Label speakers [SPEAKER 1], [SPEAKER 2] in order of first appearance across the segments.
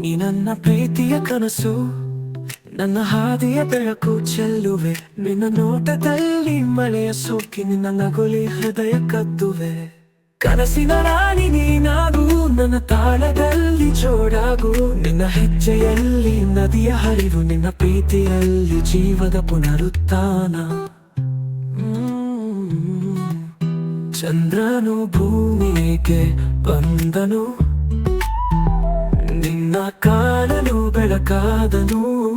[SPEAKER 1] ನೀ ನನ್ನ ಪ್ರೀತಿಯ ಕನಸು, ನನ್ನ ಹಾದಿಯ ಬೆಳಕು ಚೆಲ್ಲುವೆ. ನಿನ್ನ ನೋಟದಲ್ಲಿ ಮಳೆಯ ಸೋಕಿ ನಿನ್ನ ನಗುಲಿ ಹೃದಯ ಕದ್ದುವೆ. ಕನಸಿನ ರಾಣಿ ನೀನಾಗು ನನ್ನ ತಾಳದಲ್ಲಿ ಜೋಡಾಗು ನಿನ್ನ ಹೆಜ್ಜೆಯಲ್ಲಿ ನದಿಯ ಹರಿವು ನಿನ್ನ ಪ್ರೀತಿಯಲ್ಲಿ ಜೀವದ ಪುನರುತ್ಥಾನ. ಚಂದ್ರನು ಭೂಮಿಗೆ ಬಂದನು? ನಿನ್ನ ಕಾಣಲು ಬೆಳಕಾದನು.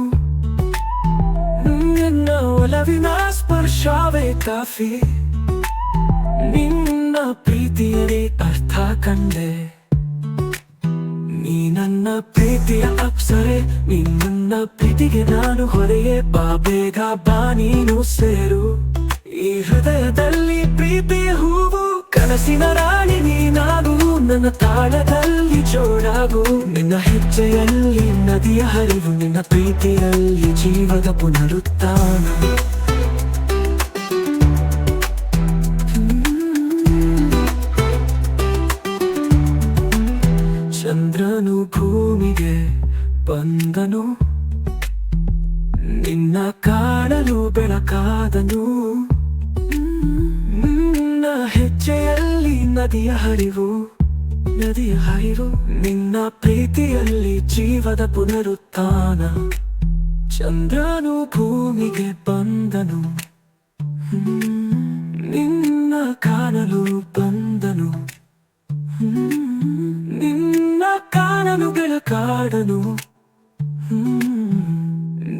[SPEAKER 1] ನಿನ್ನ ಒಲವಿನ ಸ್ಪರ್ಶವೇ ಕಾಫಿ. ನಿನ್ನ ಪ್ರೀತಿಯಲ್ಲಿ ಅರ್ಥ ಕಂಡೆ. ಅಪ್ಸರೆ, ನಿನ್ನ ಪ್ರೀತಿಗೆ ನಾನು ಹೊರೆಯೇ, ಬಾ ಬೇಗ ಬಾ ನೀನು ಸೇರು. ಈ ಹೃದಯದಲ್ಲಿ ಪ್ರೀತಿ ಹೂವು, ಕನಸಿನ ರಾಣಿ ನೀನಾಗು, ನನ್ನ ತಾಳದಲ್ಲಿ ಜೋಡಾಗು. ನಿನ್ನ ಹೆಜ್ಜೆಯಲ್ಲಿ ನದಿಯ ಹರಿವು, ನಿನ್ನ ಪ್ರೀತಿಯಲ್ಲಿ ಜೀವದ ಪುನರುತ್ತಾನ ಚಂದ್ರನು ಭೂಮಿಗೆ ಬಂದನು. ನಿನ್ನ ಕಾಣಲು ಬೆಳಕಾದನು. ನಿನ್ನ ಹೆಜ್ಜೆಯಲ್ಲಿ ನದಿಯ ಹರಿವು. ನದಿಯ ಹರಿವು ನಿನ್ನ ಪ್ರೀತಿಯಲ್ಲಿ ಜೀವದ ಪುನರುತ್ಥಾನ. ಚಂದ್ರನು ಭೂಮಿಗೆ ಬಂದನು. ನಿನ್ನ ಕಾಣಲು ಬಂದನು. ನಿನ್ನ ಕಾಣಲು ಬೆಳಕಾಡನು.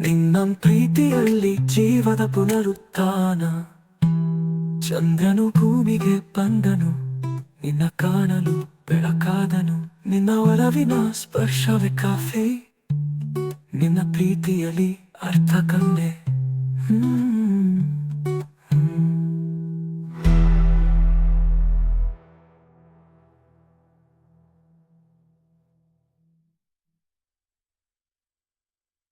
[SPEAKER 1] ನಿನ್ನ ಪ್ರೀತಿಯಲ್ಲಿ ಜೀವದ ಪುನರುತ್ಥಾನ. ಚಂದ್ರನು ಭೂಮಿಗೆ ಬಂದನು, ನಿನ್ನ ಕಾಣಲು ಬೆಳಕಾದನು. ನಿನ್ನ ಒಲವಿನ ಸ್ಪರ್ಶವೇ ಕಾಫಿ. ನಿನ್ನ ಪ್ರೀತಿಯಲ್ಲಿ ಅರ್ಥ ಕಂಡೆ. ಹ್ಮ್.